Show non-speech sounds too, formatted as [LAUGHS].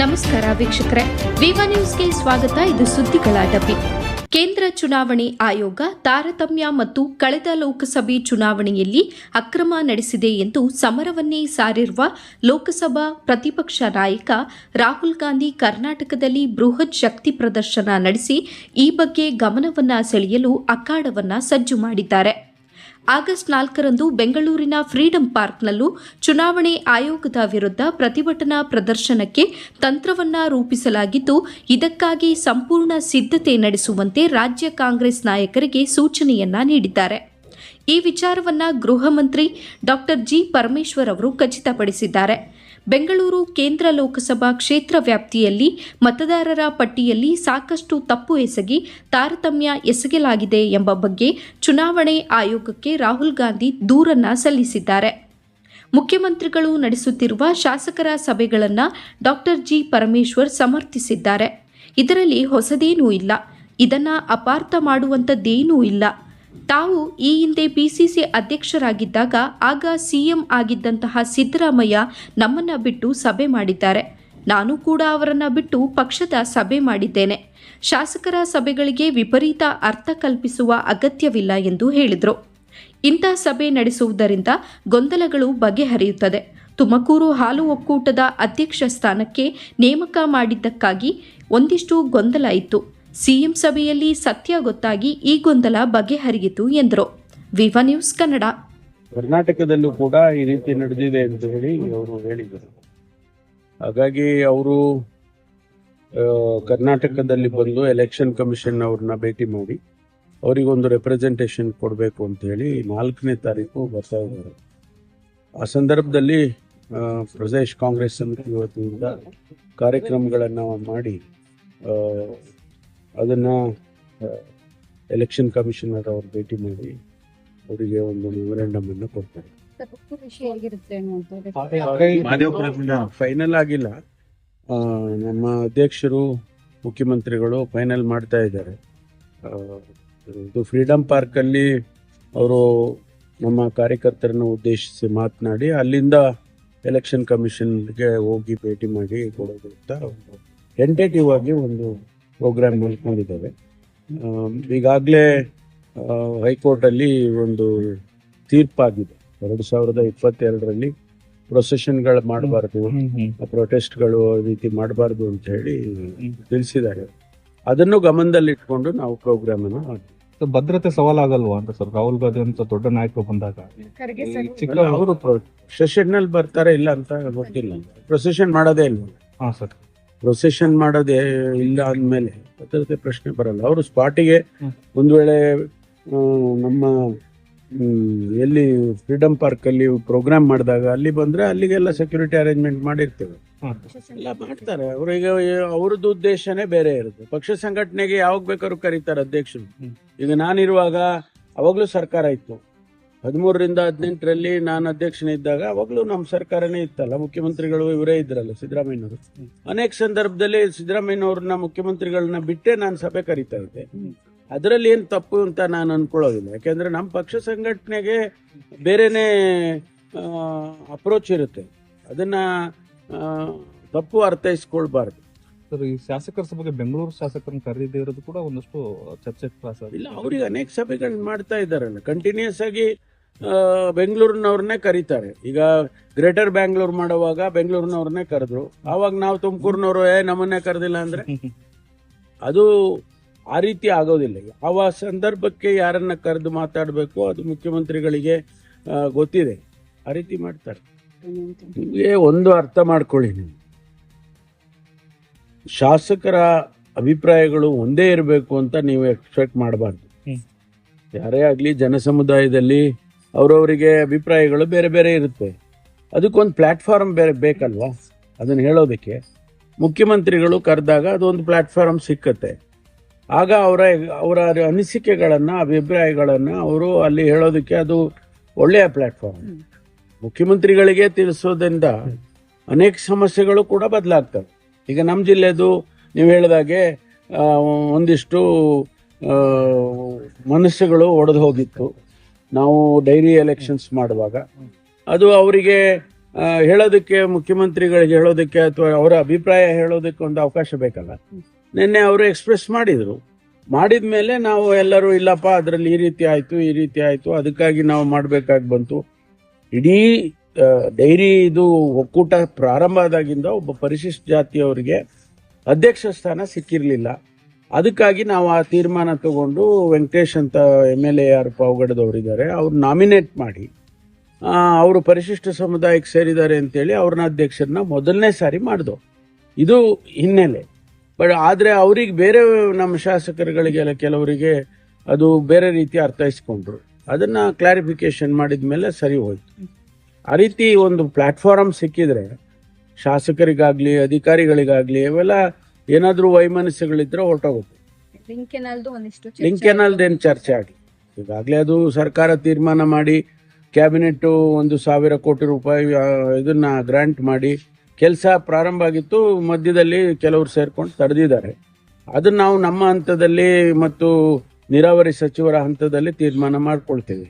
ನಮಸ್ಕಾರ ವೀಕ್ಷಕರೇ. ವಿವಾ ನ್ಯೂಸ್ಗೆ ಸ್ವಾಗತ. ಇದು ಸುದ್ದಿಗಳ ಡಬ್ಬಿ ಕೇಂದ್ರ ಚುನಾವಣೆ ಆಯೋಗ ತಾರತಮ್ಯ ಮತ್ತು ಕಳೆದ ಲೋಕಸಭೆ ಚುನಾವಣೆಯಲ್ಲಿ ಅಕ್ರಮ ನಡೆಸಿದೆ ಎಂದು ಸಮರವನ್ನೇ ಸಾರಿರುವ ಲೋಕಸಭಾ ಪ್ರತಿಪಕ್ಷ ನಾಯಕ ರಾಹುಲ್ ಗಾಂಧಿ ಕರ್ನಾಟಕದಲ್ಲಿ ಬೃಹತ್ ಶಕ್ತಿ ಪ್ರದರ್ಶನ ನಡೆಸಿ ಈ ಬಗ್ಗೆ ಗಮನವನ್ನ ಸೆಳೆಯಲು ಅಖಾಡವನ್ನು ಸಜ್ಜು ಮಾಡಿದ್ದಾರೆ. ಆಗಸ್ಟ್ ನಾಲ್ಕರಂದು ಬೆಂಗಳೂರಿನ ಫ್ರೀಡಂ ಪಾರ್ಕ್ನಲ್ಲೂ ಚುನಾವಣೆ ಆಯೋಗದ ವಿರುದ್ಧ ಪ್ರತಿಭಟನಾ ಪ್ರದರ್ಶನಕ್ಕೆ ತಂತ್ರವನ್ನ ರೂಪಿಸಲಾಗಿದ್ದು, ಇದಕ್ಕಾಗಿ ಸಂಪೂರ್ಣ ಸಿದ್ಧತೆ ನಡೆಸುವಂತೆ ರಾಜ್ಯ ಕಾಂಗ್ರೆಸ್ ನಾಯಕರಿಗೆ ಸೂಚನೆಯನ್ನ ನೀಡಿದ್ದಾರೆ. ಈ ವಿಚಾರವನ್ನ ಗೃಹ ಮಂತ್ರಿ ಡಾಕ್ಟರ್ ಜಿ ಪರಮೇಶ್ವರ್ ಅವರು ಖಚಿತಪಡಿಸಿದ್ದಾರೆ. ಬೆಂಗಳೂರು ಕೇಂದ್ರ ಲೋಕಸಭಾ ಕ್ಷೇತ್ರ ವ್ಯಾಪ್ತಿಯಲ್ಲಿ ಮತದಾರರ ಪಟ್ಟಿಯಲ್ಲಿ ಸಾಕಷ್ಟು ತಪ್ಪು ಎಸಗಿ ತಾರತಮ್ಯ ಎಸಗಲಾಗಿದೆ ಎಂಬ ಬಗ್ಗೆ ಚುನಾವಣೆ ಆಯೋಗಕ್ಕೆ ರಾಹುಲ್ ಗಾಂಧಿ ದೂರನ್ನ ಸಲ್ಲಿಸಿದ್ದಾರೆ. ಮುಖ್ಯಮಂತ್ರಿಗಳು ನಡೆಸುತ್ತಿರುವ ಶಾಸಕರ ಸಭೆಗಳನ್ನು ಡಾಕ್ಟರ್ ಜಿ ಪರಮೇಶ್ವರ್ ಸಮರ್ಥಿಸಿದ್ದಾರೆ. ಇದರಲ್ಲಿ ಹೊಸದೇನೂ ಇಲ್ಲ. ಇದನ್ನು ಅಪಾರ್ಥ ಮಾಡುವಂಥದ್ದೇನೂ ಇಲ್ಲ. ತಾವು ಈ ಹಿಂದೆ ಬಿಸಿಸಿ ಅಧ್ಯಕ್ಷರಾಗಿದ್ದಾಗ ಆಗ ಸಿಎಂ ಆಗಿದ್ದಂತಹ ಸಿದ್ದರಾಮಯ್ಯ ನಮ್ಮನ್ನು ಬಿಟ್ಟು ಸಭೆ ಮಾಡಿದ್ದಾರೆ. ನಾನು ಕೂಡ ಅವರನ್ನು ಬಿಟ್ಟು ಪಕ್ಷದ ಸಭೆ ಮಾಡಿದ್ದೇನೆ. ಶಾಸಕರ ಸಭೆಗಳಿಗೆ ವಿಪರೀತ ಅರ್ಥ ಕಲ್ಪಿಸುವ ಅಗತ್ಯವಿಲ್ಲ ಎಂದು ಹೇಳಿದರು. ಇಂಥ ಸಭೆ ನಡೆಸುವುದರಿಂದ ಗೊಂದಲಗಳು ಬಗೆಹರಿಯುತ್ತದೆ. ತುಮಕೂರು ಹಾಲು ಒಕ್ಕೂಟದ ಅಧ್ಯಕ್ಷ ಸ್ಥಾನಕ್ಕೆ ನೇಮಕ ಮಾಡಿದ್ದಕ್ಕಾಗಿ ಒಂದಿಷ್ಟು ಗೊಂದಲ ಇತ್ತು. ಸಿಎಂ ಸಭೆಯಲ್ಲಿ ಸತ್ಯ ಗೊತ್ತಾಗಿ ಈ ಗೊಂದಲ ಬಗೆಹರಿಯಿತು ಎಂದರು. Viva News Kannada. ಕರ್ನಾಟಕದಲ್ಲೂ ಕೂಡ ಈ ರೀತಿ ನಡೆದಿದೆ ಅಂತ ಹೇಳಿ ಅವರು ಹೇಳಿದರು. ಹಾಗಾಗಿ ಅವರು ಕರ್ನಾಟಕದಲ್ಲಿ ಬಂದು ಎಲೆಕ್ಷನ್ ಕಮಿಷನ್ ಅವ್ರನ್ನ ಭೇಟಿ ಮಾಡಿ ಅವರಿಗೊಂದು ರೆಪ್ರೆಸೆಂಟೇಷನ್ ಕೊಡಬೇಕು ಅಂತ ಹೇಳಿ ನಾಲ್ಕನೇ ತಾರೀಕು ಬರ್ತಾ ಇದ್ದಾರೆ. ಆ ಸಂದರ್ಭದಲ್ಲಿ ಪ್ರದೇಶ್ ಕಾಂಗ್ರೆಸ್ ಸಮಿತಿ ವತಿಯಿಂದ ಕಾರ್ಯಕ್ರಮಗಳನ್ನು ಮಾಡಿ ಅದನ್ನ ಎಲೆಕ್ಷನ್ ಕಮಿಷನರ್ ಅವ್ರು ಭೇಟಿ ಮಾಡಿ ಅವರಿಗೆ ಒಂದು ಮೆಮೊರೆಂಡಮ್ ಅನ್ನು ಕೊಡ್ತಾರೆ. ಫೈನಲ್ ಆಗಿಲ್ಲ. ನಮ್ಮ ಅಧ್ಯಕ್ಷರು ಮುಖ್ಯಮಂತ್ರಿಗಳು ಫೈನಲ್ ಮಾಡ್ತಾ ಇದ್ದಾರೆ. ಇದು ಫ್ರೀಡಂ ಪಾರ್ಕ್ ಅಲ್ಲಿ ಅವರು ನಮ್ಮ ಕಾರ್ಯಕರ್ತರನ್ನು ಉದ್ದೇಶಿಸಿ ಮಾತನಾಡಿ ಅಲ್ಲಿಂದ ಎಲೆಕ್ಷನ್ ಕಮಿಷನ್ಗೆ ಹೋಗಿ ಭೇಟಿ ಮಾಡಿ ಕೊಡೋದು ಅಂತ ಟೆಂಟೇಟಿವ್ ಆಗಿ ಒಂದು ಪ್ರೋಗ್ರಾಮ್ ಮಾಡ್ಕೊಂಡಿದ್ದೇವೆ ಈಗಾಗಲೇ ಹೈಕೋರ್ಟಲ್ಲಿ ಒಂದು ತೀರ್ಪಾಗಿದೆ. ಎರಡು ಸಾವಿರದ ಇಪ್ಪತ್ತೆರಡರಲ್ಲಿ ಪ್ರೊಸೆಷನ್ಗಳು ಮಾಡಬಾರ್ದು ಪ್ರೊಟೆಸ್ಟ್ಗಳು ರೀತಿ ಮಾಡಬಾರ್ದು ಅಂತ ಹೇಳಿ ತಿಳಿಸಿದ್ದಾರೆ. ಅದನ್ನು ಗಮನದಲ್ಲಿಟ್ಕೊಂಡು ನಾವು ಪ್ರೋಗ್ರಾಮ್ ಅನ್ನು ಮಾಡ್ತೀವಿ. ಭದ್ರತೆ ಸವಾಲಾಗಲ್ವಾ ಅಂತ ಸರ್? ರಾಹುಲ್ ಗಾಂಧಿ ಅಂತ ದೊಡ್ಡ ನಾಯಕರು ಬಂದಾಗ. ಖರ್ಗೆ ಸರ್. ಚಿಕ್ಕ ಅವರು ಪ್ರೊಸೆಷನ್ನಲ್ಲಿ ಬರ್ತಾರೆ ಇಲ್ಲ ಅಂತ ಗೊತ್ತಿಲ್ಲ. ಪ್ರೊಸೆಷನ್ ಮಾಡೋದೇ ಇಲ್ಲ. ಹಾ ಸರ್. ಪ್ರೊಸೆಷನ್ ಮಾಡೋದೇ ಇಲ್ಲ ಅಂದಮೇಲೆ ಭದ್ರತೆ ಪ್ರಶ್ನೆ ಬರಲ್ಲ. ಅವರು ಸ್ಪಾಟಿಗೆ ಒಂದು ವೇಳೆ ನಮ್ಮ ಎಲ್ಲಿ ಫ್ರೀಡಮ್ ಪಾರ್ಕ್ ಅಲ್ಲಿ ಪ್ರೋಗ್ರಾಮ್ ಮಾಡಿದಾಗ ಅಲ್ಲಿ ಬಂದ್ರೆ ಅಲ್ಲಿಗೆಲ್ಲ ಸೆಕ್ಯೂರಿಟಿ ಅರೇಂಜ್ಮೆಂಟ್ ಮಾಡಿರ್ತೇವೆ. ಎಲ್ಲ ಮಾಡ್ತಾರೆ. ಅವ್ರಿಗೆ ಅವ್ರದ್ದು ಉದ್ದೇಶನೇ ಬೇರೆ ಇರುತ್ತೆ. ಪಕ್ಷ ಸಂಘಟನೆಗೆ ಯಾವಾಗ ಬೇಕಾದ್ರೂ ಕರೀತಾರೆ ಅಧ್ಯಕ್ಷರು. ಈಗ ನಾನಿರುವಾಗ ಅವಾಗ್ಲೂ ಸರ್ಕಾರ ಇತ್ತು. ಹದಿಮೂರರಿಂದ ಹದಿನೆಂಟರಲ್ಲಿ ನಾನು ಅಧ್ಯಕ್ಷನಿದ್ದಾಗ ಅವಾಗಲೂ ನಮ್ಮ ಸರ್ಕಾರನೇ ಇತ್ತಲ್ಲ ಮುಖ್ಯಮಂತ್ರಿಗಳು ಇವರೇ ಇದ್ರಲ್ಲ ಸಿದ್ದರಾಮಯ್ಯನವರು. ಅನೇಕ ಸಂದರ್ಭದಲ್ಲಿ ಸಿದ್ದರಾಮಯ್ಯನವ್ರನ್ನ ಮುಖ್ಯಮಂತ್ರಿಗಳನ್ನ ಬಿಟ್ಟೆ ನಾನು ಸಭೆ ಕರಿತಾ ಇದ್ದೆ. ಅದರಲ್ಲಿ ಏನು ತಪ್ಪು ಅಂತ ನಾನು ಅನ್ಕೊಳ್ಳೋದಿಲ್ಲ. ಯಾಕೆಂದ್ರೆ ನಮ್ಮ ಪಕ್ಷ ಸಂಘಟನೆಗೆ ಬೇರೆನೇ ಅಪ್ರೋಚ್ ಇರುತ್ತೆ. ಅದನ್ನ ತಪ್ಪು ಅರ್ಥೈಸ್ಕೊಳ್ಬಾರ್ದು. ಸರ್ ಈ ಶಾಸಕರ ಸಭೆಗೆ ಬೆಂಗಳೂರು ಶಾಸಕರನ್ನ ಕರೆದಿದ್ದೇ ಇರೋದು ಕೂಡ ಒಂದಷ್ಟು ಚರ್ಚೆ ಇಲ್ಲ ಅವ್ರಿಗೆ ಅನೇಕ ಸಭೆಗಳನ್ನ ಮಾಡ್ತಾ ಇದ್ದಾರಲ್ಲ. ಕಂಟಿನ್ಯೂಸ್ ಆಗಿ ಬೆಂಗಳೂರಿನವ್ರನ್ನೇ ಕರೀತಾರೆ. ಈಗ ಗ್ರೇಟರ್ ಬ್ಯಾಂಗ್ಳೂರ್ ಮಾಡುವಾಗ ಬೆಂಗಳೂರಿನವ್ರನ್ನೇ ಕರೆದ್ರು. ಆವಾಗ ನಾವು ತುಮಕೂರಿನವರು ಏ ನಮ್ಮನ್ನೇ ಕರೆದಿಲ್ಲ ಅಂದ್ರೆ? [LAUGHS] ಅದು ಆ ರೀತಿ ಆಗೋದಿಲ್ಲ ಯಾವ ಸಂದರ್ಭಕ್ಕೆ ಯಾರನ್ನ ಕರೆದು ಮಾತಾಡಬೇಕು ಅದು ಮುಖ್ಯಮಂತ್ರಿಗಳಿಗೆ ಗೊತ್ತಿದೆ. ಆ ರೀತಿ ಮಾಡ್ತಾರೆ. ನಿಮಗೆ ಒಂದು ಅರ್ಥ ಮಾಡ್ಕೊಳ್ಳಿ ನೀವು. ಶಾಸಕರ ಅಭಿಪ್ರಾಯಗಳು ಒಂದೇ ಇರಬೇಕು ಅಂತ ನೀವು ಎಕ್ಸ್ಪೆಕ್ಟ್ ಮಾಡಬಾರ್ದು. ಯಾರೇ ಆಗಲಿ ಜನ ಸಮುದಾಯದಲ್ಲಿ ಅವರವರಿಗೆ ಅಭಿಪ್ರಾಯಗಳು ಬೇರೆ ಬೇರೆ ಇರುತ್ತೆ. ಅದಕ್ಕೊಂದು ಪ್ಲಾಟ್ಫಾರ್ಮ್ ಬೇರೆ ಬೇಕಲ್ವಾ? ಅದನ್ನು ಹೇಳೋದಕ್ಕೆ ಮುಖ್ಯಮಂತ್ರಿಗಳು ಕರೆದಾಗ ಅದೊಂದು ಪ್ಲಾಟ್ಫಾರ್ಮ್ ಸಿಕ್ಕತ್ತೆ. ಆಗ ಅವರ ಅವರ ಅನಿಸಿಕೆಗಳನ್ನು ಅಭಿಪ್ರಾಯಗಳನ್ನು ಅವರು ಅಲ್ಲಿ ಹೇಳೋದಕ್ಕೆ ಅದು ಒಳ್ಳೆಯ ಪ್ಲಾಟ್ಫಾರ್ಮ್ ಮುಖ್ಯಮಂತ್ರಿಗಳಿಗೆ ತಿಳಿಸೋದ್ರಿಂದ ಅನೇಕ ಸಮಸ್ಯೆಗಳು ಕೂಡ ಬದಲಾಗ್ತವೆ. ಈಗ ನಮ್ಮ ಜಿಲ್ಲೆದು ನೀವು ಹೇಳಿದಾಗೆ ಒಂದಿಷ್ಟು ಮನಸ್ಸುಗಳು ಒಡೆದು ಹೋಗಿತ್ತು. ನಾವು ಡೈರಿ ಎಲೆಕ್ಷನ್ಸ್ ಮಾಡುವಾಗ ಅದು ಅವರಿಗೆ ಹೇಳೋದಕ್ಕೆ, ಮುಖ್ಯಮಂತ್ರಿಗಳಿಗೆ ಹೇಳೋದಕ್ಕೆ ಅಥವಾ ಅವರ ಅಭಿಪ್ರಾಯ ಹೇಳೋದಕ್ಕೆ ಒಂದು ಅವಕಾಶ ಬೇಕಲ್ಲ. ನಿನ್ನೆ ಅವರು ಎಕ್ಸ್ಪ್ರೆಸ್ ಮಾಡಿದ್ರು. ಮಾಡಿದ ಮೇಲೆ ನಾವು ಎಲ್ಲರೂ, ಇಲ್ಲಪ್ಪ, ಅದರಲ್ಲಿ ಈ ರೀತಿ ಆಯ್ತು, ಈ ರೀತಿ ಆಯ್ತು, ಅದಕ್ಕಾಗಿ ನಾವು ಮಾಡಬೇಕಾಗಿ ಬಂತು. ಇಡೀ ಡೈರಿ ಇದು ಒಕ್ಕೂಟ ಪ್ರಾರಂಭ ಆದಾಗಿಂದ ಒಬ್ಬ ಪರಿಶಿಷ್ಟ ಜಾತಿಯವರಿಗೆ ಅಧ್ಯಕ್ಷ ಸ್ಥಾನ ಸಿಕ್ಕಿರಲಿಲ್ಲ. ಅದಕ್ಕಾಗಿ ನಾವು ಆ ತೀರ್ಮಾನ ತಗೊಂಡು ವೆಂಕಟೇಶ್ ಅಂತ ಎಂ ಎಲ್ ಎ ಆರ್ ಪಾವಗಡದವರಿದ್ದಾರೆ. ಅವ್ರು ನಾಮಿನೇಟ್ ಮಾಡಿ ಅವರು ಪರಿಶಿಷ್ಟ ಸಮುದಾಯಕ್ಕೆ ಸೇರಿದ್ದಾರೆ ಅಂತೇಳಿ ಅವ್ರನ್ನ ಅಧ್ಯಕ್ಷರನ್ನ ಮೊದಲನೇ ಸಾರಿ ಮಾಡಿದೋ. ಇದು ಹಿನ್ನೆಲೆ. ಬಟ್ ಆದರೆ ಅವ್ರಿಗೆ ಬೇರೆ ನಮ್ಮ ಶಾಸಕರುಗಳಿಗೆಲ್ಲ ಕೆಲವರಿಗೆ ಅದು ಬೇರೆ ರೀತಿ ಅರ್ಥೈಸ್ಕೊಂಡ್ರು. ಅದನ್ನು ಕ್ಲಾರಿಫಿಕೇಶನ್ ಮಾಡಿದ ಮೇಲೆ ಸರಿ ಹೋಯ್ತು. ಆ ರೀತಿ ಒಂದು ಪ್ಲಾಟ್ಫಾರಮ್ ಸಿಕ್ಕಿದ್ರೆ, ಶಾಸಕರಿಗಾಗಲಿ, ಅಧಿಕಾರಿಗಳಿಗಾಗಲಿ, ಇವೆಲ್ಲ ಏನಾದರೂ ವೈಮನಸ್ಸುಗಳಿದ್ರೆ ಹೊರಟೋಗುತ್ತೆ. ಲಿಂಕ್ ಏನು ಚರ್ಚೆ ಲಿಂಕ್ ಏನ್ ಚರ್ಚೆ ಆಗಲಿ ಈಗಾಗಲೇ ಅದು ಸರ್ಕಾರ ತೀರ್ಮಾನ ಮಾಡಿ ಕ್ಯಾಬಿನೆಟ್ ಒಂದು ಸಾವಿರ ಕೋಟಿ ರೂಪಾಯಿ ಇದನ್ನ ಗ್ರಾಂಟ್ ಮಾಡಿ ಕೆಲಸ ಪ್ರಾರಂಭ ಆಗಿತ್ತು ಮಧ್ಯದಲ್ಲಿ ಕೆಲವರು ಸೇರ್ಕೊಂಡು ತಡೆದಿದ್ದಾರೆ ಅದನ್ನ ನಾವು ನಮ್ಮ ಹಂತದಲ್ಲಿ ಮತ್ತು ನೀರಾವರಿ ಸಚಿವರ ಹಂತದಲ್ಲಿ ತೀರ್ಮಾನ ಮಾಡ್ಕೊಳ್ತೇವೆ.